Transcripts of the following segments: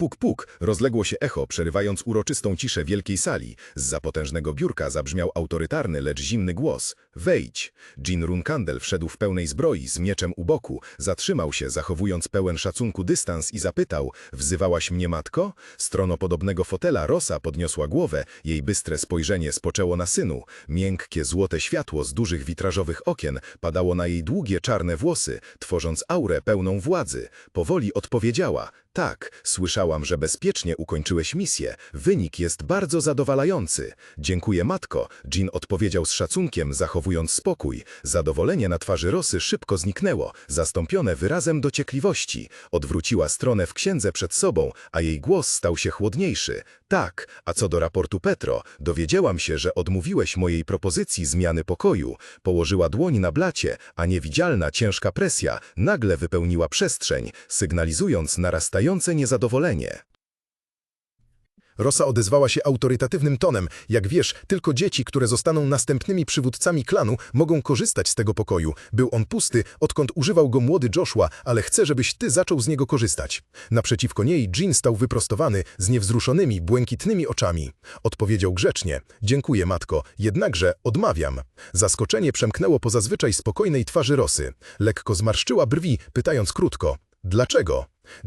Puk, puk, rozległo się echo, przerywając uroczystą ciszę wielkiej sali. Z zapotężnego biurka zabrzmiał autorytarny, lecz zimny głos. Wejdź. Jean Runkandel wszedł w pełnej zbroi, z mieczem u boku, zatrzymał się, zachowując pełen szacunku dystans i zapytał, wzywałaś mnie matko? Z tronopodobnego fotela Rosa podniosła głowę, jej bystre spojrzenie spoczęło na synu. Miękkie, złote światło z dużych witrażowych okien padało na jej długie, czarne włosy, tworząc aurę pełną władzy. Powoli odpowiedziała, tak, słyszałam, że bezpiecznie ukończyłeś misję. Wynik jest bardzo zadowalający. Dziękuję, matko. Jean odpowiedział z szacunkiem, zachowując spokój. Zadowolenie na twarzy Rosy szybko zniknęło, zastąpione wyrazem dociekliwości. Odwróciła stronę w księdze przed sobą, a jej głos stał się chłodniejszy. Tak, a co do raportu Petro, dowiedziałam się, że odmówiłeś mojej propozycji zmiany pokoju. Położyła dłoń na blacie, a niewidzialna, ciężka presja nagle wypełniła przestrzeń, sygnalizując niezadowolenie. Rosa odezwała się autorytatywnym tonem. Jak wiesz, tylko dzieci, które zostaną następnymi przywódcami klanu, mogą korzystać z tego pokoju. Był on pusty, odkąd używał go młody Joshua, ale chcę, żebyś ty zaczął z niego korzystać. Naprzeciwko niej Jean stał wyprostowany, z niewzruszonymi, błękitnymi oczami. Odpowiedział grzecznie. Dziękuję, matko, jednakże odmawiam. Zaskoczenie przemknęło po zazwyczaj spokojnej twarzy Rosy. Lekko zmarszczyła brwi, pytając krótko. Dlaczego?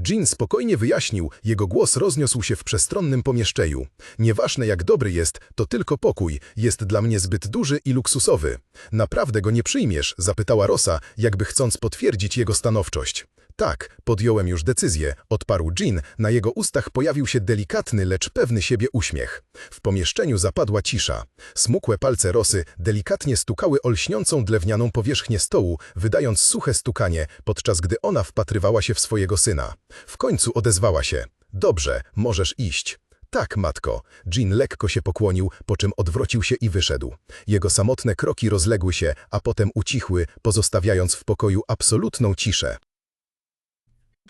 Jean spokojnie wyjaśnił, jego głos rozniósł się w przestronnym pomieszczeniu. Nieważne jak dobry jest, to tylko pokój, jest dla mnie zbyt duży i luksusowy. Naprawdę go nie przyjmiesz? zapytała Rosa, jakby chcąc potwierdzić jego stanowczość. Tak, podjąłem już decyzję, odparł Jean, na jego ustach pojawił się delikatny, lecz pewny siebie uśmiech. W pomieszczeniu zapadła cisza. Smukłe palce Rosy delikatnie stukały o lśniącą drewnianą powierzchnię stołu, wydając suche stukanie, podczas gdy ona wpatrywała się w swojego syna. W końcu odezwała się. Dobrze, możesz iść. Tak, matko. Jean lekko się pokłonił, po czym odwrócił się i wyszedł. Jego samotne kroki rozległy się, a potem ucichły, pozostawiając w pokoju absolutną ciszę.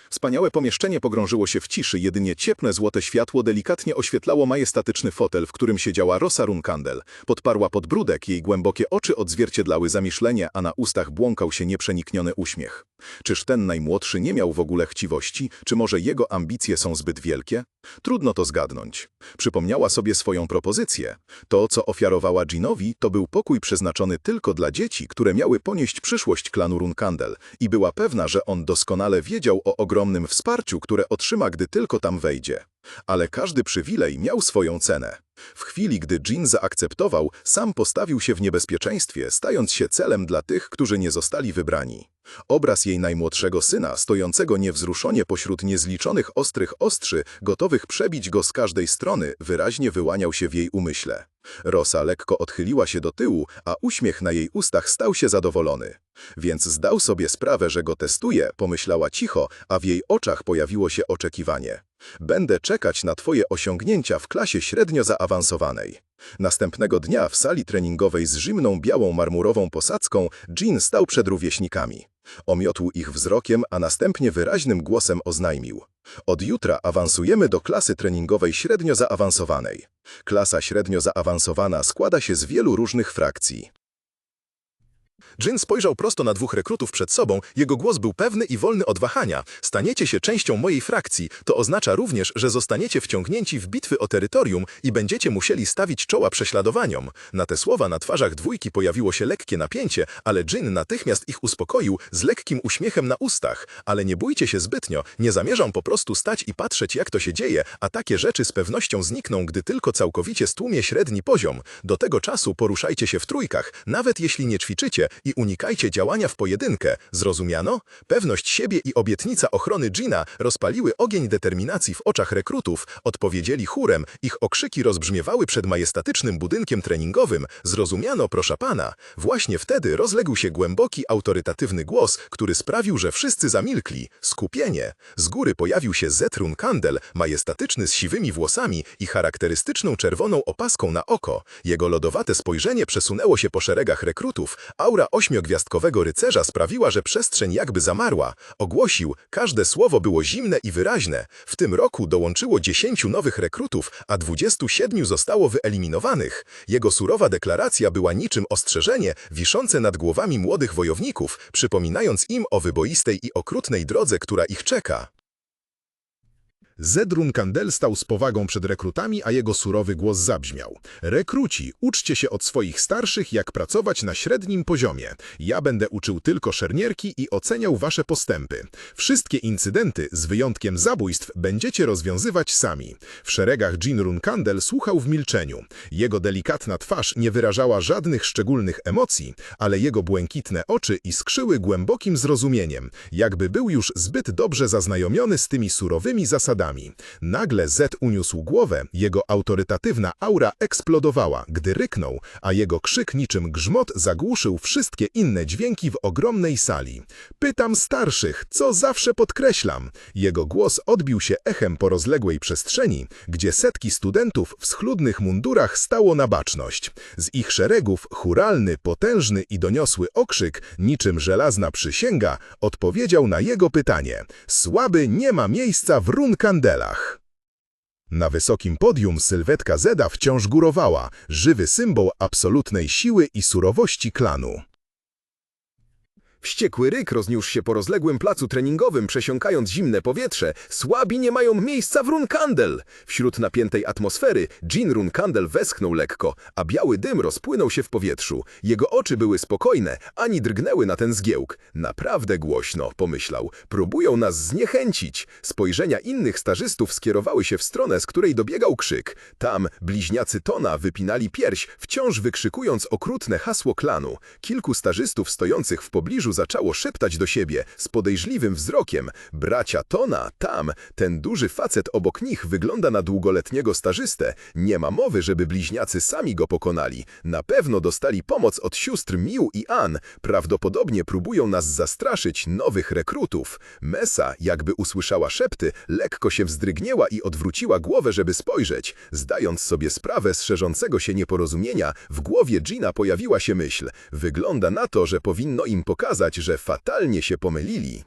Wspaniałe pomieszczenie pogrążyło się w ciszy, jedynie ciepłe złote światło delikatnie oświetlało majestatyczny fotel, w którym siedziała Rosa Runkandel. Podparła podbródek, jej głębokie oczy odzwierciedlały zamyślenie, a na ustach błąkał się nieprzenikniony uśmiech. Czyż ten najmłodszy nie miał w ogóle chciwości, czy może jego ambicje są zbyt wielkie? Trudno to zgadnąć. Przypomniała sobie swoją propozycję. To, co ofiarowała Jeanowi, to był pokój przeznaczony tylko dla dzieci, które miały ponieść przyszłość klanu Runkandel i była pewna, że on doskonale wiedział o ogromnym wsparciu, które otrzyma, gdy tylko tam wejdzie. Ale każdy przywilej miał swoją cenę. W chwili, gdy Jean zaakceptował, sam postawił się w niebezpieczeństwie, stając się celem dla tych, którzy nie zostali wybrani. Obraz jej najmłodszego syna, stojącego niewzruszenie pośród niezliczonych ostrych ostrzy, gotowych przebić go z każdej strony, wyraźnie wyłaniał się w jej umyśle. Rosa lekko odchyliła się do tyłu, a uśmiech na jej ustach stał się zadowolony. Więc zdał sobie sprawę, że go testuje, pomyślała cicho, a w jej oczach pojawiło się oczekiwanie. Będę czekać na twoje osiągnięcia w klasie średnio zaawansowanej. Następnego dnia w sali treningowej z zimną białą marmurową posadzką Jean stał przed rówieśnikami. Omiotł ich wzrokiem, a następnie wyraźnym głosem oznajmił. Od jutra awansujemy do klasy treningowej średnio zaawansowanej. Klasa średnio zaawansowana składa się z wielu różnych frakcji. Jin spojrzał prosto na dwóch rekrutów przed sobą, jego głos był pewny i wolny od wahania. Staniecie się częścią mojej frakcji, to oznacza również, że zostaniecie wciągnięci w bitwy o terytorium i będziecie musieli stawić czoła prześladowaniom. Na te słowa na twarzach dwójki pojawiło się lekkie napięcie, ale Jin natychmiast ich uspokoił z lekkim uśmiechem na ustach. Ale nie bójcie się zbytnio, nie zamierzam po prostu stać i patrzeć jak to się dzieje, a takie rzeczy z pewnością znikną, gdy tylko całkowicie stłumie średni poziom. Do tego czasu poruszajcie się w trójkach, nawet jeśli nie ćwiczycie i unikajcie działania w pojedynkę. Zrozumiano? Pewność siebie i obietnica ochrony Gina rozpaliły ogień determinacji w oczach rekrutów, odpowiedzieli chórem, ich okrzyki rozbrzmiewały przed majestatycznym budynkiem treningowym. Zrozumiano, proszę pana. Właśnie wtedy rozległ się głęboki, autorytatywny głos, który sprawił, że wszyscy zamilkli. Skupienie. Z góry pojawił się Zetrun Kandel, majestatyczny z siwymi włosami i charakterystyczną czerwoną opaską na oko. Jego lodowate spojrzenie przesunęło się po szeregach rekrutów. Aura ośmiogwiazdkowego rycerza sprawiła, że przestrzeń jakby zamarła. Ogłosił, każde słowo było zimne i wyraźne. W tym roku dołączyło 10 nowych rekrutów, a 27 zostało wyeliminowanych. Jego surowa deklaracja była niczym ostrzeżenie wiszące nad głowami młodych wojowników, przypominając im o wyboistej i okrutnej drodze, która ich czeka. Zedrun Kandel stał z powagą przed rekrutami, a jego surowy głos zabrzmiał. Rekruci, uczcie się od swoich starszych, jak pracować na średnim poziomie. Ja będę uczył tylko szermierki i oceniał wasze postępy. Wszystkie incydenty, z wyjątkiem zabójstw, będziecie rozwiązywać sami. W szeregach Jinrun Kandel słuchał w milczeniu. Jego delikatna twarz nie wyrażała żadnych szczególnych emocji, ale jego błękitne oczy iskrzyły głębokim zrozumieniem, jakby był już zbyt dobrze zaznajomiony z tymi surowymi zasadami. Nagle Z uniósł głowę, jego autorytatywna aura eksplodowała, gdy ryknął, a jego krzyk niczym grzmot zagłuszył wszystkie inne dźwięki w ogromnej sali. Pytam starszych, co zawsze podkreślam. Jego głos odbił się echem po rozległej przestrzeni, gdzie setki studentów w schludnych mundurach stało na baczność. Z ich szeregów churalny, potężny i doniosły okrzyk, niczym żelazna przysięga, odpowiedział na jego pytanie. Słaby nie ma miejsca w Na wysokim podium sylwetka Zeda wciąż górowała, żywy symbol absolutnej siły i surowości klanu. Wściekły ryk rozniósł się po rozległym placu treningowym, przesiąkając zimne powietrze. Słabi nie mają miejsca w Runkandel! Wśród napiętej atmosfery Jean Runkandel westchnął lekko, a biały dym rozpłynął się w powietrzu. Jego oczy były spokojne, ani drgnęły na ten zgiełk. Naprawdę głośno, pomyślał. Próbują nas zniechęcić. Spojrzenia innych stażystów skierowały się w stronę, z której dobiegał krzyk. Tam bliźniacy Tona wypinali pierś, wciąż wykrzykując okrutne hasło klanu. Kilku stażystów stojących w pobliżu zaczęło szeptać do siebie z podejrzliwym wzrokiem. Bracia Tona, tam, ten duży facet obok nich wygląda na długoletniego stażystę. Nie ma mowy, żeby bliźniacy sami go pokonali. Na pewno dostali pomoc od sióstr Miu i An. Prawdopodobnie próbują nas zastraszyć nowych rekrutów. Mesa, jakby usłyszała szepty, lekko się wzdrygnięła i odwróciła głowę, żeby spojrzeć. Zdając sobie sprawę z szerzącego się nieporozumienia, w głowie Gina pojawiła się myśl. Wygląda na to, że powinno im pokazać, że fatalnie się pomylili.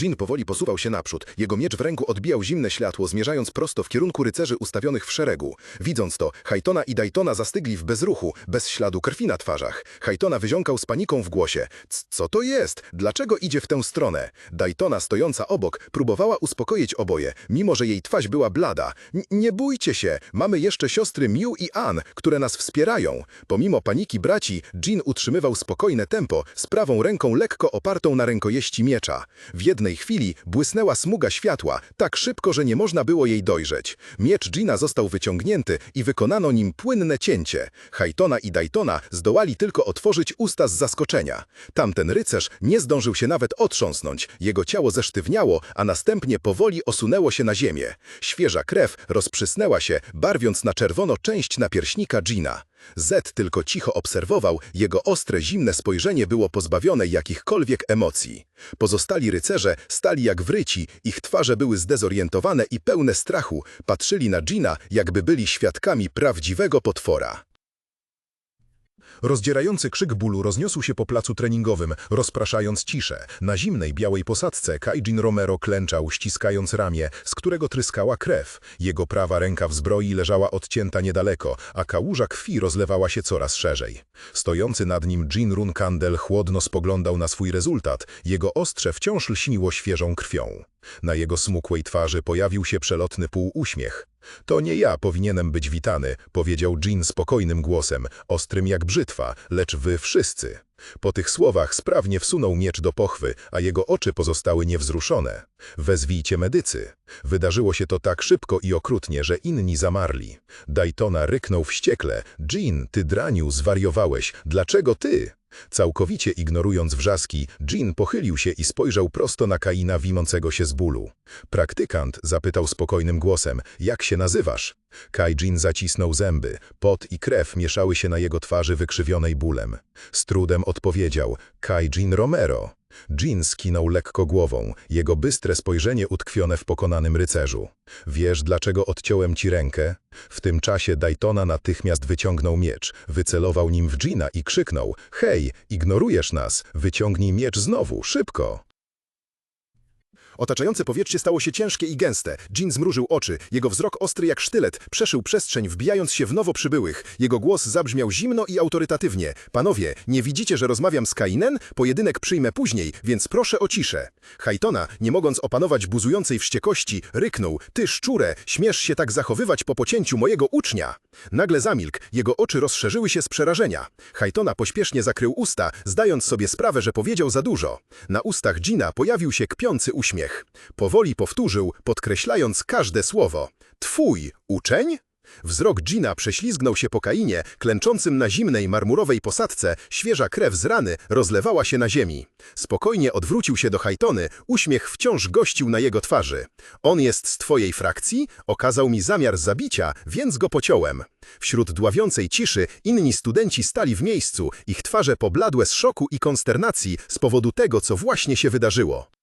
Jin powoli posuwał się naprzód. Jego miecz w ręku odbijał zimne światło, zmierzając prosto w kierunku rycerzy ustawionych w szeregu. Widząc to, Hajtona i Daytona zastygli w bezruchu, bez śladu krwi na twarzach. Hajtona wyziąkał z paniką w głosie. "C- Co to jest? Dlaczego idzie w tę stronę? Daytona, stojąca obok, próbowała uspokoić oboje, mimo że jej twarz była blada. "N- Nie bójcie się, mamy jeszcze siostry Miu i An, które nas wspierają. Pomimo paniki braci, Jin utrzymywał spokojne tempo, z prawą ręką lekko opartą na rękojeści miecza. W jednej chwili błysnęła smuga światła, tak szybko, że nie można było jej dojrzeć. Miecz Gina został wyciągnięty i wykonano nim płynne cięcie. Hajtona i Daytona zdołali tylko otworzyć usta z zaskoczenia. Tamten rycerz nie zdążył się nawet otrząsnąć. Jego ciało zesztywniało, a następnie powoli osunęło się na ziemię. Świeża krew rozprzysnęła się, barwiąc na czerwono część napierśnika Gina. Z tylko cicho obserwował, jego ostre, zimne spojrzenie było pozbawione jakichkolwiek emocji. Pozostali rycerze stali jak wryci, ich twarze były zdezorientowane i pełne strachu, patrzyli na Gina, jakby byli świadkami prawdziwego potwora. Rozdzierający krzyk bólu rozniósł się po placu treningowym, rozpraszając ciszę. Na zimnej, białej posadzce Kaijin Romero klęczał, ściskając ramię, z którego tryskała krew. Jego prawa ręka w zbroi leżała odcięta niedaleko, a kałuża krwi rozlewała się coraz szerzej. Stojący nad nim Jin Run Kandel chłodno spoglądał na swój rezultat. Jego ostrze wciąż lśniło świeżą krwią. Na jego smukłej twarzy pojawił się przelotny półuśmiech. To nie ja powinienem być witany, powiedział Jean spokojnym głosem, ostrym jak brzytwa, lecz wy wszyscy. Po tych słowach sprawnie wsunął miecz do pochwy, a jego oczy pozostały niewzruszone. Wezwijcie medycy. Wydarzyło się to tak szybko i okrutnie, że inni zamarli. Daytona ryknął wściekle. Jean, ty draniu, zwariowałeś. Dlaczego ty? Całkowicie ignorując wrzaski, Jean pochylił się i spojrzał prosto na Kaina wimącego się z bólu. Praktykant zapytał spokojnym głosem, jak się nazywasz? Kaijin zacisnął zęby, pot i krew mieszały się na jego twarzy wykrzywionej bólem. Z trudem odpowiedział, Kaijin Romero. Jean skinął lekko głową, jego bystre spojrzenie utkwione w pokonanym rycerzu. Wiesz, dlaczego odciąłem ci rękę? W tym czasie Daytona natychmiast wyciągnął miecz, wycelował nim w Gina i krzyknął, hej, ignorujesz nas, wyciągnij miecz znowu, szybko. Otaczające powietrze stało się ciężkie i gęste. Jean zmrużył oczy. Jego wzrok ostry jak sztylet przeszył przestrzeń, wbijając się w nowo przybyłych. Jego głos zabrzmiał zimno i autorytatywnie. Panowie, nie widzicie, że rozmawiam z Kainen? Pojedynek przyjmę później, więc proszę o ciszę. Hajtona, nie mogąc opanować buzującej wściekości, ryknął. Ty, szczurę, śmiesz się tak zachowywać po pocięciu mojego ucznia. Nagle zamilkł. Jego oczy rozszerzyły się z przerażenia. Hajtona pośpiesznie zakrył usta, zdając sobie sprawę, że powiedział za dużo. Na ustach Gina pojawił się kpiący uśmiech. Powoli powtórzył, podkreślając każde słowo. Twój uczeń? Wzrok Gina prześlizgnął się po kainie, klęczącym na zimnej marmurowej posadce, świeża krew z rany rozlewała się na ziemi. Spokojnie odwrócił się do Hajtony, uśmiech wciąż gościł na jego twarzy. On jest z twojej frakcji? Okazał mi zamiar zabicia, więc go pociąłem. Wśród dławiącej ciszy inni studenci stali w miejscu, ich twarze pobladłe z szoku i konsternacji z powodu tego, co właśnie się wydarzyło.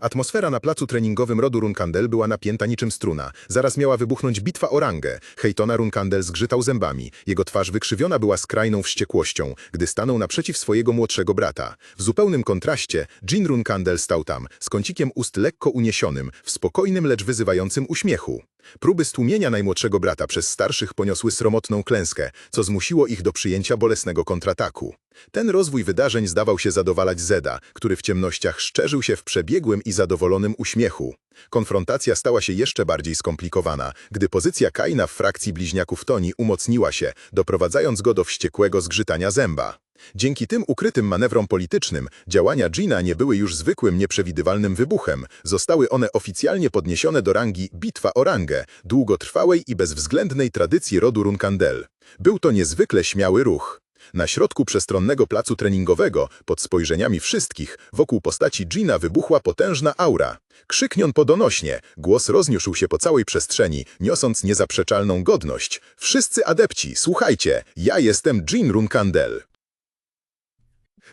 Atmosfera na placu treningowym rodu Runkandel była napięta niczym struna. Zaraz miała wybuchnąć bitwa o rangę. Hejtona Runkandel zgrzytał zębami. Jego twarz wykrzywiona była skrajną wściekłością, gdy stanął naprzeciw swojego młodszego brata. W zupełnym kontraście Jean Runkandel stał tam, z kącikiem ust lekko uniesionym, w spokojnym, lecz wyzywającym uśmiechu. Próby stłumienia najmłodszego brata przez starszych poniosły sromotną klęskę, co zmusiło ich do przyjęcia bolesnego kontrataku. Ten rozwój wydarzeń zdawał się zadowalać Zeda, który w ciemnościach szczerzył się w przebiegłym i zadowolonym uśmiechu. Konfrontacja stała się jeszcze bardziej skomplikowana, gdy pozycja Kaina w frakcji bliźniaków Toni umocniła się, doprowadzając go do wściekłego zgrzytania zęba. Dzięki tym ukrytym manewrom politycznym działania Gina nie były już zwykłym, nieprzewidywalnym wybuchem. Zostały one oficjalnie podniesione do rangi Bitwa o rangę, długotrwałej i bezwzględnej tradycji rodu Runkandel. Był to niezwykle śmiały ruch. Na środku przestronnego placu treningowego, pod spojrzeniami wszystkich, wokół postaci Gina wybuchła potężna aura. Krzyknion podonośnie, głos rozniósł się po całej przestrzeni, niosąc niezaprzeczalną godność. Wszyscy adepci, słuchajcie, ja jestem Jean Runkandel.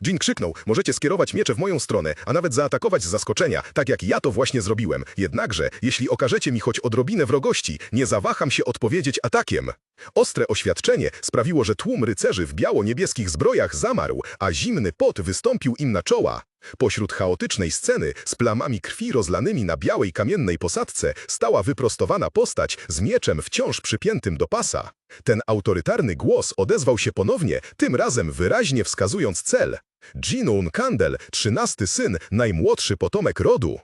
Jean krzyknął, możecie skierować miecze w moją stronę, a nawet zaatakować z zaskoczenia, tak jak ja to właśnie zrobiłem. Jednakże, jeśli okażecie mi choć odrobinę wrogości, nie zawaham się odpowiedzieć atakiem. Ostre oświadczenie sprawiło, że tłum rycerzy w biało-niebieskich zbrojach zamarł, a zimny pot wystąpił im na czoła. Pośród chaotycznej sceny, z plamami krwi rozlanymi na białej kamiennej posadce, stała wyprostowana postać z mieczem wciąż przypiętym do pasa. Ten autorytarny głos odezwał się ponownie, tym razem wyraźnie wskazując cel. Jean Kandel, trzynasty syn, najmłodszy potomek rodu.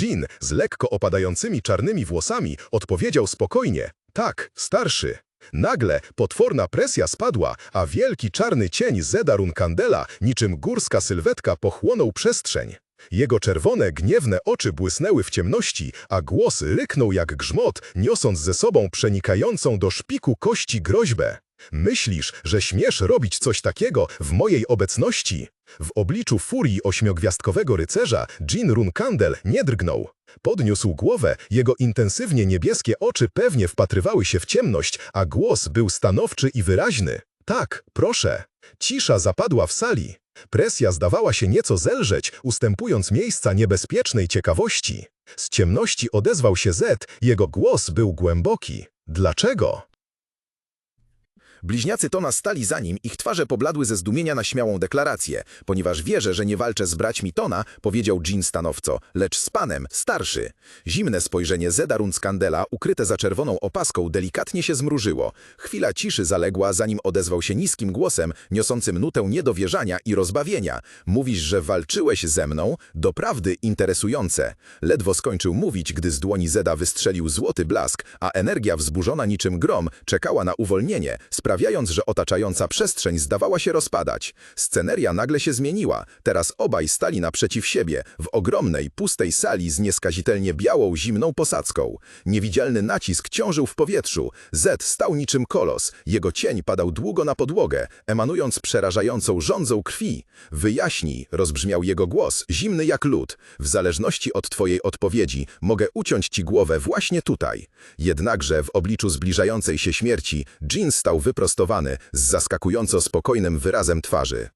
Jean, z lekko opadającymi czarnymi włosami, odpowiedział spokojnie. Tak, starszy. Nagle potworna presja spadła, a wielki czarny cień Zeda Runkandela, niczym górska sylwetka, pochłonął przestrzeń. Jego czerwone, gniewne oczy błysnęły w ciemności, a głos ryknął jak grzmot, niosąc ze sobą przenikającą do szpiku kości groźbę. Myślisz, że śmiesz robić coś takiego w mojej obecności? W obliczu furii ośmiogwiazdkowego rycerza Jean Runkandel nie drgnął. Podniósł głowę, jego intensywnie niebieskie oczy pewnie wpatrywały się w ciemność, a głos był stanowczy i wyraźny. Tak, proszę. Cisza zapadła w sali. Presja zdawała się nieco zelżeć, ustępując miejsca niebezpiecznej ciekawości. Z ciemności odezwał się Z, jego głos był głęboki. Dlaczego? Bliźniacy Tona stali za nim, ich twarze pobladły ze zdumienia na śmiałą deklarację. Ponieważ wierzę, że nie walczę z braćmi Tona, powiedział Jean stanowco, lecz z panem, starszy. Zimne spojrzenie Zeda Runskandela, ukryte za czerwoną opaską, delikatnie się zmrużyło. Chwila ciszy zaległa, zanim odezwał się niskim głosem, niosącym nutę niedowierzania i rozbawienia. Mówisz, że walczyłeś ze mną? Doprawdy interesujące. Ledwo skończył mówić, gdy z dłoni Zeda wystrzelił złoty blask, a energia wzburzona niczym grom czekała na uwolnienie, sprawiając, że otaczająca przestrzeń zdawała się rozpadać. Sceneria nagle się zmieniła. Teraz obaj stali naprzeciw siebie, w ogromnej, pustej sali z nieskazitelnie białą, zimną posadzką. Niewidzialny nacisk ciążył w powietrzu. Z stał niczym kolos. Jego cień padał długo na podłogę, emanując przerażającą żądzą krwi. Wyjaśnij, rozbrzmiał jego głos, zimny jak lód. W zależności od twojej odpowiedzi mogę uciąć ci głowę właśnie tutaj. Jednakże w obliczu zbliżającej się śmierci Jean stał wyprostowany, z zaskakująco spokojnym wyrazem twarzy.